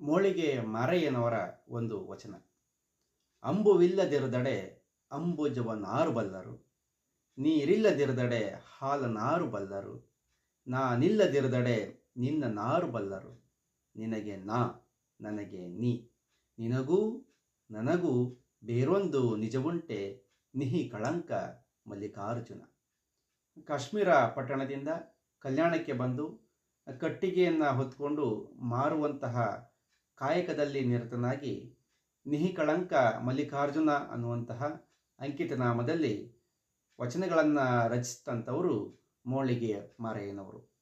ಮೋಳಿಗೆ ಮಾರಯ್ಯನವರ ಒಂದು ವಚನ. ಅಂಬುವಿಲ್ಲದಿರದಡೆ ಅಂಬುಜವ ನಾರು ಬಲ್ಲರು. ನೀರಿಲ್ಲದಿರದಡೆ ಹಾಲನಾರು ಬಲ್ಲರು. ನಾನಿಲ್ಲದಿರದಡೆ ನಿನ್ನ ನಾರು ಬಲ್ಲರು. ನಿನಗೆ ನಾ, ನನಗೆ ನೀ. ನಿನಗೂ ನನಗೂ ಬೇರೊಂದು ನಿಜವುಂಟೆ ನಿಹಿ ಕಳಂಕ ಮಲ್ಲಿಕಾರ್ಜುನ. ಕಾಶ್ಮೀರ ಪಟ್ಟಣದಿಂದ ಕಲ್ಯಾಣಕ್ಕೆ ಬಂದು ಕಟ್ಟಿಗೆಯನ್ನು ಹೊತ್ಕೊಂಡು ಮಾರುವಂತಹ ಕಾಯಕದಲ್ಲಿ ನಿರತನಾಗಿ ನಿಹಿಕಳಂಕ ಮಲ್ಲಿಕಾರ್ಜುನ ಅನ್ನುವಂತಹ ಅಂಕಿತ ನಾಮದಲ್ಲಿ ವಚನಗಳನ್ನು ರಚಿಸಿದಂಥವರು ಮೋಳಿಗೆ ಮಾರಯ್ಯನವರು.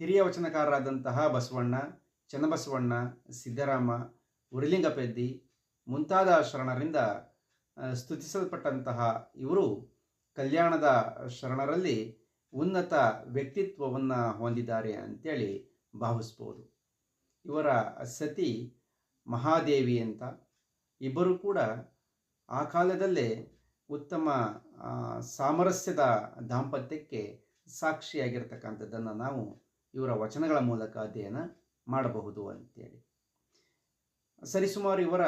ಹಿರಿಯ ವಚನಕಾರರಾದಂತಹ ಬಸವಣ್ಣ, ಚನ್ನಬಸವಣ್ಣ, ಸಿದ್ದರಾಮ, ಉರಿಲಿಂಗಪೆದ್ದಿ ಮುಂತಾದ ಶರಣರಿಂದ ಸ್ತುತಿಸಲ್ಪಟ್ಟಂತಹ ಇವರು ಕಲ್ಯಾಣದ ಶರಣರಲ್ಲಿ ಉನ್ನತ ವ್ಯಕ್ತಿತ್ವವನ್ನು ಹೊಂದಿದ್ದಾರೆ ಅಂತೇಳಿ ಭಾವಿಸ್ಬೋದು. ಇವರ ಸತಿ ಮಹಾದೇವಿ ಅಂತ. ಇಬ್ಬರು ಕೂಡ ಆ ಕಾಲದಲ್ಲೇ ಉತ್ತಮ ಸಾಮರಸ್ಯದ ದಾಂಪತ್ಯಕ್ಕೆ ಸಾಕ್ಷಿಯಾಗಿರ್ತಕ್ಕಂಥದ್ದನ್ನು ನಾವು ಇವರ ವಚನಗಳ ಮೂಲಕ ಅಧ್ಯಯನ ಮಾಡಬಹುದು ಅಂತೇಳಿ. ಸರಿಸುಮಾರು ಇವರ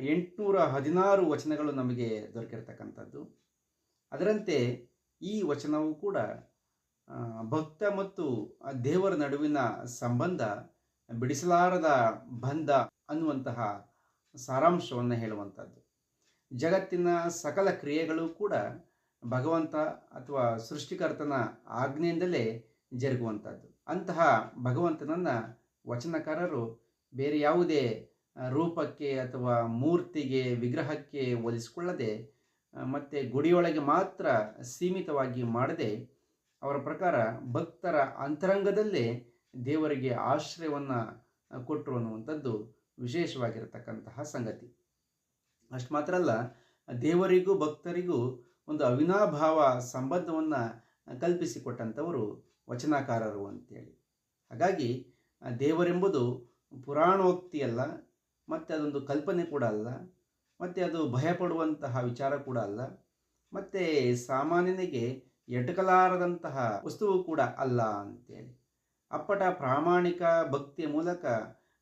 ಎಂಟುನೂರ ಹದಿನಾರು ವಚನಗಳು ನಮಗೆ ದೊರಕಿರ್ತಕ್ಕಂಥದ್ದು. ಅದರಂತೆ ಈ ವಚನವು ಕೂಡ ಭಕ್ತ ಮತ್ತು ದೇವರ ನಡುವಿನ ಸಂಬಂಧ ಬಿಡಿಸಲಾರದ ಬಂಧ ಅನ್ನುವಂತಹ ಸಾರಾಂಶವನ್ನು ಹೇಳುವಂಥದ್ದು. ಜಗತ್ತಿನ ಸಕಲ ಕ್ರಿಯೆಗಳು ಕೂಡ ಭಗವಂತ ಅಥವಾ ಸೃಷ್ಟಿಕರ್ತನ ಆಜ್ಞೆಯಿಂದಲೇ ಜರುಗುವಂಥದ್ದು. ಅಂತಹ ಭಗವಂತನನ್ನು ವಚನಕಾರರು ಬೇರೆ ಯಾವುದೇ ರೂಪಕ್ಕೆ ಅಥವಾ ಮೂರ್ತಿಗೆ, ವಿಗ್ರಹಕ್ಕೆ ಒಲಿಸಿಕೊಳ್ಳದೆ ಮತ್ತು ಗುಡಿಯೊಳಗೆ ಮಾತ್ರ ಸೀಮಿತವಾಗಿ ಮಾಡದೆ, ಅವರ ಪ್ರಕಾರ ಭಕ್ತರ ಅಂತರಂಗದಲ್ಲೇ ದೇವರಿಗೆ ಆಶ್ರಯವನ್ನು ಕೊಟ್ಟರು ಅನ್ನುವಂಥದ್ದು ವಿಶೇಷವಾಗಿರತಕ್ಕಂತಹ ಸಂಗತಿ. ಅಷ್ಟು ಮಾತ್ರ ಅಲ್ಲ, ದೇವರಿಗೂ ಭಕ್ತರಿಗೂ ಒಂದು ಅವಿನಾಭಾವ ಸಂಬಂಧವನ್ನು ಕಲ್ಪಿಸಿಕೊಟ್ಟಂಥವರು ವಚನಕಾರರು ಅಂತೇಳಿ. ಹಾಗಾಗಿ ದೇವರೆಂಬುದು ಪುರಾಣೋಕ್ತಿಯಲ್ಲ, ಮತ್ತು ಅದೊಂದು ಕಲ್ಪನೆ ಕೂಡ ಅಲ್ಲ, ಮತ್ತು ಅದು ಭಯಪಡುವಂತಹ ವಿಚಾರ ಕೂಡ ಅಲ್ಲ, ಮತ್ತು ಸಾಮಾನ್ಯನಿಗೆ ಎಟಕಲಾರದಂತಹ ವಸ್ತುವು ಕೂಡ ಅಲ್ಲ ಅಂತೇಳಿ. ಅಪ್ಪಟ ಪ್ರಾಮಾಣಿಕ ಭಕ್ತಿಯ ಮೂಲಕ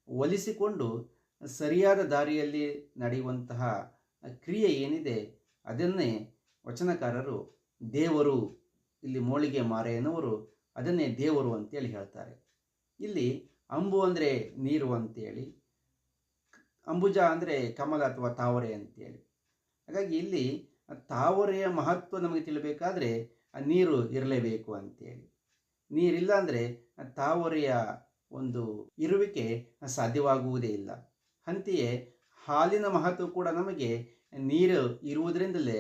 ಒಲಿಸಿಕೊಂಡು ಸರಿಯಾದ ದಾರಿಯಲ್ಲಿ ನಡೆಯುವಂತಹ ಕ್ರಿಯೆ ಏನಿದೆ, ಅದನ್ನೇ ವಚನಕಾರರು ದೇವರು, ಇಲ್ಲಿ ಮೋಳಿಗೆ ಮಾರೆಯನವರು ಅದನ್ನೇ ದೇವರು ಅಂತೇಳಿ ಹೇಳ್ತಾರೆ. ಇಲ್ಲಿ ಅಂಬು ಅಂದರೆ ನೀರು ಅಂತೇಳಿ, ಅಂಬುಜ ಅಂದರೆ ಕಮಲ ಅಥವಾ ತಾವರೆ ಅಂತೇಳಿ. ಹಾಗಾಗಿ ಇಲ್ಲಿ ತಾವರೆಯ ಮಹತ್ವ ನಮಗೆ ತಿಳಿಬೇಕಾದ್ರೆ, ಆ ನೀರು ಇರಲೇಬೇಕು ಅಂತೇಳಿ. ನೀರಿಲ್ಲ ಅಂದರೆ ತಾವರೆಯ ಒಂದು ಇರುವಿಕೆ ಸಾಧ್ಯವಾಗುವುದೇ ಇಲ್ಲ. ಅಂತೆಯೇ ಹಾಲಿನ ಮಹತ್ವ ಕೂಡ ನಮಗೆ ನೀರು ಇರುವುದರಿಂದಲೇ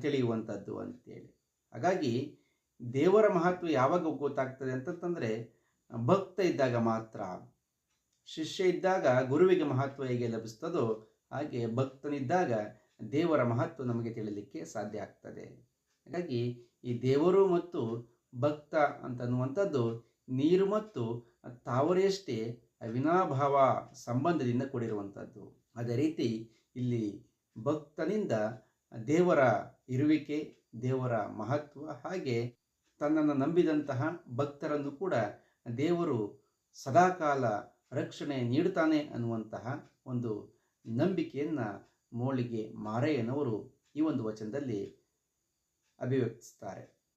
ತಿಳಿಯುವಂಥದ್ದು ಅಂತೇಳಿ. ಹಾಗಾಗಿ ದೇವರ ಮಹತ್ವ ಯಾವಾಗ ಗೊತ್ತಾಗ್ತದೆ ಅಂತಂತಂದರೆ ಭಕ್ತ ಇದ್ದಾಗ ಮಾತ್ರ. ಶಿಷ್ಯ ಇದ್ದಾಗ ಗುರುವಿಗೆ ಮಹತ್ವ ಹೇಗೆ ಲಭಿಸ್ತದೋ ಹಾಗೆ ಭಕ್ತನಿದ್ದಾಗ ದೇವರ ಮಹತ್ವ ನಮಗೆ ತಿಳಿಲಿಕ್ಕೆ ಸಾಧ್ಯ ಆಗ್ತದೆ. ಹಾಗಾಗಿ ಈ ದೇವರು ಮತ್ತು ಭಕ್ತ ಅಂತನ್ನುವಂಥದ್ದು ನೀರು ಮತ್ತು ತಾವರೆಯಷ್ಟೇ ಅವಿನಾಭಾವ ಸಂಬಂಧದಿಂದ ಕೂಡಿರುವಂಥದ್ದು. ಅದೇ ರೀತಿ ಇಲ್ಲಿ ಭಕ್ತನಿಂದ ದೇವರ ಇರುವಿಕೆ, ದೇವರ ಮಹತ್ವ ಹಾಗೆ ತನ್ನನ್ನು ನಂಬಿದಂತಹ ಭಕ್ತರನ್ನು ಕೂಡ ದೇವರು ಸದಾಕಾಲ ರಕ್ಷಣೆ ನೀಡುತ್ತಾನೆ ಅನ್ನುವಂತಹ ಒಂದು ನಂಬಿಕೆಯನ್ನು ಮೋಳಿಗೆ ಮಾರಯ್ಯನವರು ಈ ಒಂದು ವಚನದಲ್ಲಿ ಅಭಿವ್ಯಕ್ತಿಸ್ತಾರೆ.